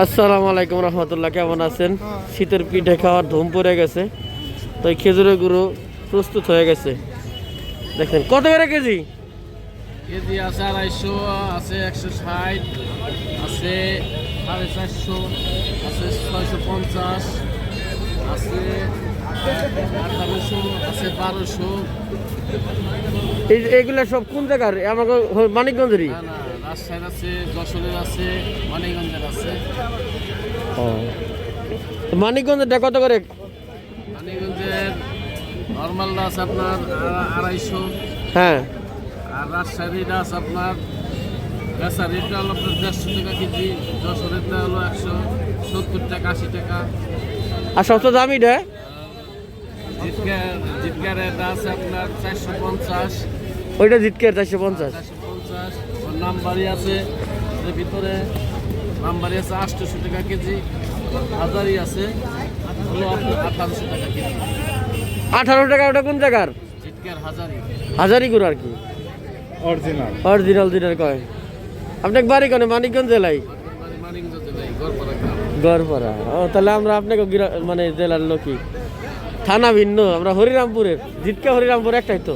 আসসালামু আলাইকুম রহমতুল্লাহ কেমন আছেন? শীতের পিঠে খাওয়ার ধুম পড়ে গেছে। তো এই খেজুরের গুঁড়ো প্রস্তুত হয়ে গেছে। দেখেন কত করে কেজি? কেজি আছে আড়াইশো আছে একশো ষাট আছে সাড়ে চারশো আছে ছয়শো পঞ্চাশ আছে এগুলা সব কোন জায়গার? আমাকে মানিকগঞ্জেরই? রাজশাহীর আছে যশোরের আছে মানিকগঞ্জের আছে। মানিকগঞ্জেরটা কত করে? মানিকগঞ্জের নর্মালটা আছে আপনার আড়াইশো। হ্যাঁ। আর রাজশাহীটা আছে আপনার বেচারিটা হলো আপনার দেড়শো টাকা কেজি যশোরেরটা হলো একশো সত্তর টাকা আশি টাকা। আর সবচেয়ে দামিটা জিটকার জিটকার এটা আছে আপনার চারশো পঞ্চাশ। ওইটা জিতকের চারশো পঞ্চাশ। চারশো পঞ্চাশ। নাম্বারই আছে এর ভিতরে নাম্বারই আছে আটশোশো টাকা কেজি হাজারই আছে হলো আপনার আঠারোশো টাকা কেজি। আঠারো টাকা ওটা কোন জায়গার? জিটকার হাজারি হাজারি গুড় আর কি? অরিজিনাল অরিজিনাল দিনের কয়? আপনাকে বাড়ি কোনে মানিকগঞ্জ জেলায়? গড়পাড়া ও তাহলে আমরা আপনাকে গিরা- মানে জেলার লোকই। থানা ভিন্ন আমরা হরিরামপুরের। জিতকা হরিরামপুর একটাই তো।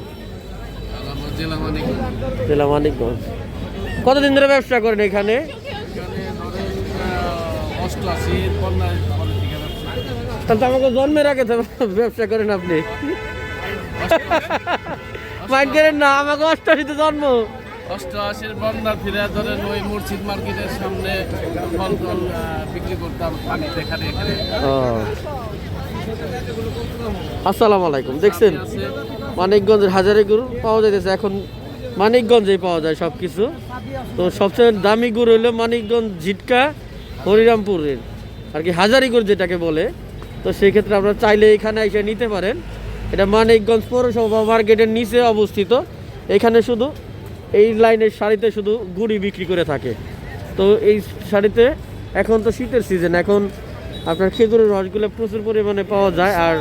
জেলা মানিকগঞ্জ। কতদিন ধরে ব্যবসা করেন এখানে? তাহলে আমাকে জন্মের আগে ব্যবসা করেন আপনি। মাইন্ড করেন না আমাকে অষ্টাশিতে জন্ম। অষ্টআশির বন্যা ফিরে ধরেন ওই মুর্শিদ মার্কেটের সামনে ফল আহ, বিক্রি করতাম পানি দেখানে এখানে। আসসালামু আলাইকুম। দেখছেন? মানিকগঞ্জের হাজারে গরু পাওয়া যাইতেছে। এখন মানিকগঞ্জেই পাওয়া যায় সব কিছু তো সবচেয়ে দামি গুড় হলো মানিকগঞ্জ ঝিটকা হরিরামপুরের, আর কি হাজারি গরু যেটাকে বলে। তো সেই ক্ষেত্রে আপনারা চাইলে এখানে এসে নিতে পারেন। এটা মানিকগঞ্জ পৌরসভা মার্কেটের নিচে অবস্থিত। এখানে শুধু এই লাইনের শাড়িতে শুধু গুড়ি বিক্রি করে থাকে। তো এই শাড়িতে এখন তো শীতের সিজন এখন আপনার খেজুরের রসগুলো প্রচুর পরিমাণে পাওয়া যায়, আর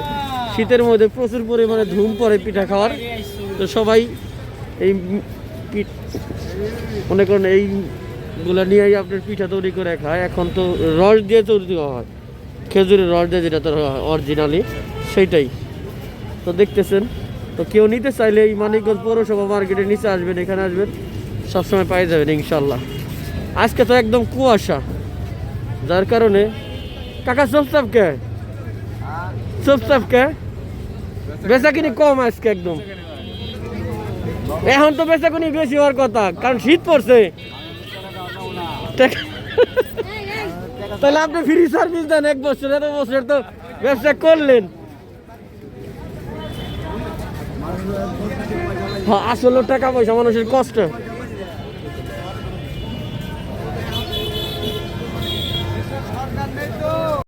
শীতের মধ্যে প্রচুর পরিমাণে ধুম পড়ে পিঠা খাওয়ার। তো সবাই এই পিঠ, মনে করেন এইগুলো নিয়েই আপনার পিঠা তৈরি করে খায়। এখন তো রস দিয়ে তৈরি হয়। খেজুরের রস দিয়ে যেটা তো অরিজিনালি সেইটাই। তো দেখতেছেন, তো কেউ নিতে চাইলে এই মানিকগঞ্জ পৌরসভা মার্কেটের নিচে আসবেন, এখানে আসবেন, সবসময় পাই যাবেন ইনশাল্লাহ আজকে তো একদম কুয়াশা, যার কারণে, কাকা চুপচাপ কে? চুপচাপ কে? বেচা কিনি কম আজকে একদম। এখন তো বেচা কোনো বেশি হওয়ার কথা, কারণ শীত পড়ছে। তাহলে আপনি ফ্রি সার্ভিস দেন এক বছর, এত বছর তো ব্যবসা করলেন। হ্যাঁ আসলে টাকা পয়সা মানুষের কষ্ট।